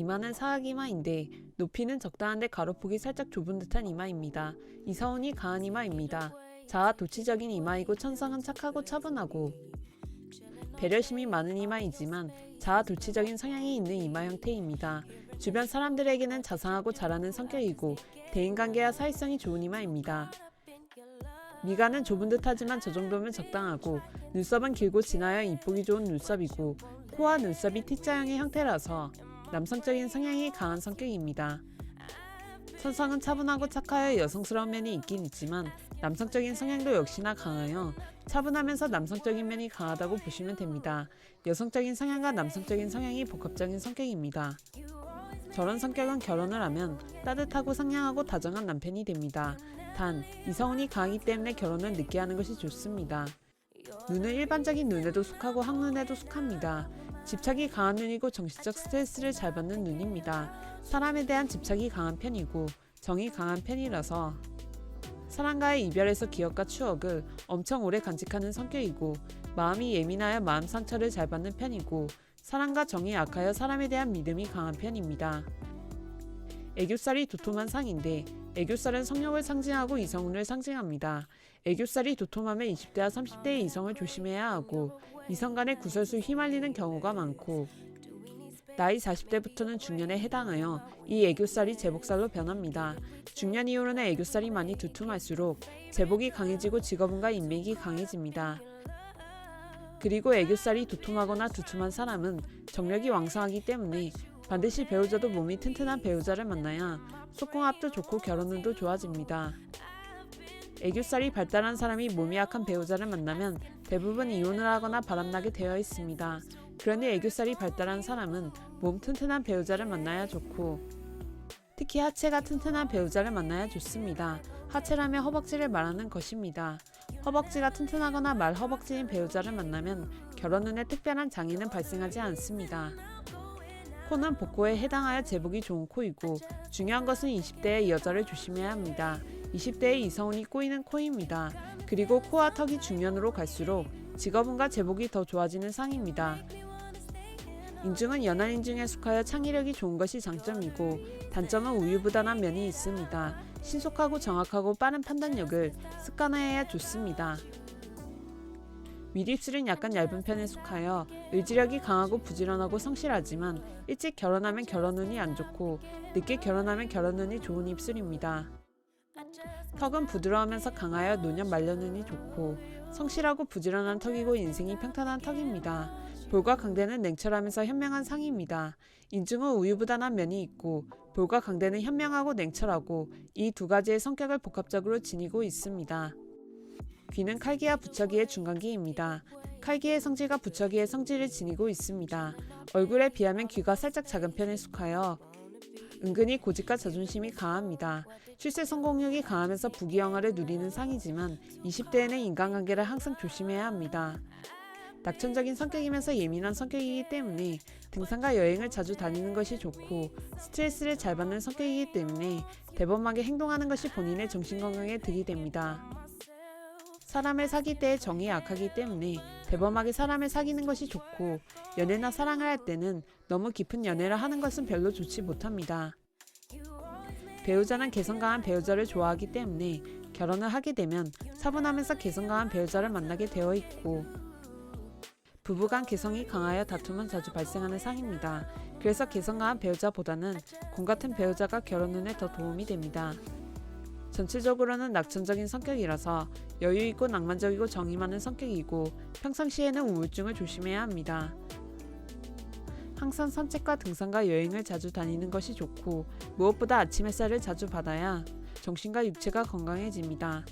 이마는 사각 이마인데 높이는 적당한데 가로폭이 살짝 좁은 듯한 이마입니다. 이서운이 강한 이마입니다. 자아 도취적인 이마이고 천성은 착하고 차분하고 배려심이 많은 이마이지만 자아 도취적인 성향이 있는 이마 형태입니다. 주변 사람들에게는 자상하고 잘하는 성격이고 대인관계와 사회성이 좋은 이마입니다. 미간은 좁은 듯 하지만 저 정도면 적당하고 눈썹은 길고 진하여 이쁘기 좋은 눈썹이고 코와 눈썹이 T자형의 형태라서 남성적인 성향이 강한 성격입니다. 천성은 차분하고 착하여 여성스러운 면이 있긴 있지만 남성적인 성향도 역시나 강하여 차분하면서 남성적인 면이 강하다고 보시면 됩니다. 여성적인 성향과 남성적인 성향이 복합적인 성격입니다. 저런 성격은 결혼을 하면 따뜻하고 상냥하고 다정한 남편이 됩니다. 단, 이성운이 강하기 때문에 결혼을 늦게 하는 것이 좋습니다. 눈은 일반적인 눈에도 속하고 항눈에도 속합니다. 집착이 강한 눈이고 정신적 스트레스를 잘 받는 눈입니다. 사람에 대한 집착이 강한 편이고 정이 강한 편이라서 사람과의 이별에서 기억과 추억을 엄청 오래 간직하는 성격이고 마음이 예민하여 마음 상처를 잘 받는 편이고 사랑과 정이 약하여 사람에 대한 믿음이 강한 편입니다. 애교살이 도톰한 상인데 애교살은 성욕을 상징하고 이성운을 상징합니다. 애교살이 도톰하면 20대와 30대의 이성을 조심해야 하고 이성 간의 구설수 휘말리는 경우가 많고 나이 40대부터는 중년에 해당하여 이 애교살이 제복살로 변합니다. 중년 이후로는 애교살이 많이 두툼할수록 제복이 강해지고 직업운과 인맥이 강해집니다. 그리고 애교살이 두툼하거나 두툼한 사람은 정력이 왕성하기 때문에 반드시 배우자도 몸이 튼튼한 배우자를 만나야 속궁합도 좋고 결혼운도 좋아집니다. 애교살이 발달한 사람이 몸이 약한 배우자를 만나면 대부분 이혼을 하거나 바람나게 되어 있습니다. 그러니 애교살이 발달한 사람은 몸 튼튼한 배우자를 만나야 좋고 특히 하체가 튼튼한 배우자를 만나야 좋습니다. 하체라면 허벅지를 말하는 것입니다. 허벅지가 튼튼하거나 말 허벅지인 배우자를 만나면 결혼 후에 특별한 장애는 발생하지 않습니다. 코는 복코에 해당하여 제복이 좋은 코이고 중요한 것은 20대의 여자를 조심해야 합니다. 20대의 이성운이 꼬이는 코입니다. 그리고 코와 턱이 중년으로 갈수록 직업운과 제복이 더 좋아지는 상입니다. 인중은 연한 인중에 속하여 창의력이 좋은 것이 장점이고 단점은 우유부단한 면이 있습니다. 신속하고 정확하고 빠른 판단력을 습관화해야 좋습니다. 윗입술은 약간 얇은 편에 속하여 의지력이 강하고 부지런하고 성실하지만 일찍 결혼하면 결혼운이 안 좋고 늦게 결혼하면 결혼운이 좋은 입술입니다. 턱은 부드러우면서 강하여 노년 말년운이 좋고 성실하고 부지런한 턱이고 인생이 평탄한 턱입니다. 볼과 강대는 냉철하면서 현명한 상입니다. 인중은 우유부단한 면이 있고 볼과 강대는 현명하고 냉철하고 이 두 가지의 성격을 복합적으로 지니고 있습니다. 귀는 칼기와 부처기의 중간기입니다. 칼기의 성질과 부처기의 성질을 지니고 있습니다. 얼굴에 비하면 귀가 살짝 작은 편에 속하여 은근히 고집과 자존심이 강합니다. 출세 성공력이 강하면서 부귀영화를 누리는 상이지만 20대에는 인간관계를 항상 조심해야 합니다. 낙천적인 성격이면서 예민한 성격이기 때문에 등산과 여행을 자주 다니는 것이 좋고 스트레스를 잘 받는 성격이기 때문에 대범하게 행동하는 것이 본인의 정신건강에 득이 됩니다. 사람을 사귈 때의 정이 약하기 때문에 대범하게 사람을 사귀는 것이 좋고 연애나 사랑을 할 때는 너무 깊은 연애를 하는 것은 별로 좋지 못합니다. 배우자는 개성 강한 배우자를 좋아하기 때문에 결혼을 하게 되면 차분하면서 개성 강한 배우자를 만나게 되어 있고 부부간 개성이 강하여 다툼은 자주 발생하는 상입니다. 그래서 개성 강한 배우자보다는 공 같은 배우자가 결혼 운에 더 도움이 됩니다. 전체적으로는 낙천적인 성격이라서 여유 있고 낭만적이고 정이 많은 성격이고 평상시에는 우울증을 조심해야 합니다. 항상 산책과 등산과 여행을 자주 다니는 것이 좋고 무엇보다 아침 햇살을 자주 받아야 정신과 육체가 건강해집니다.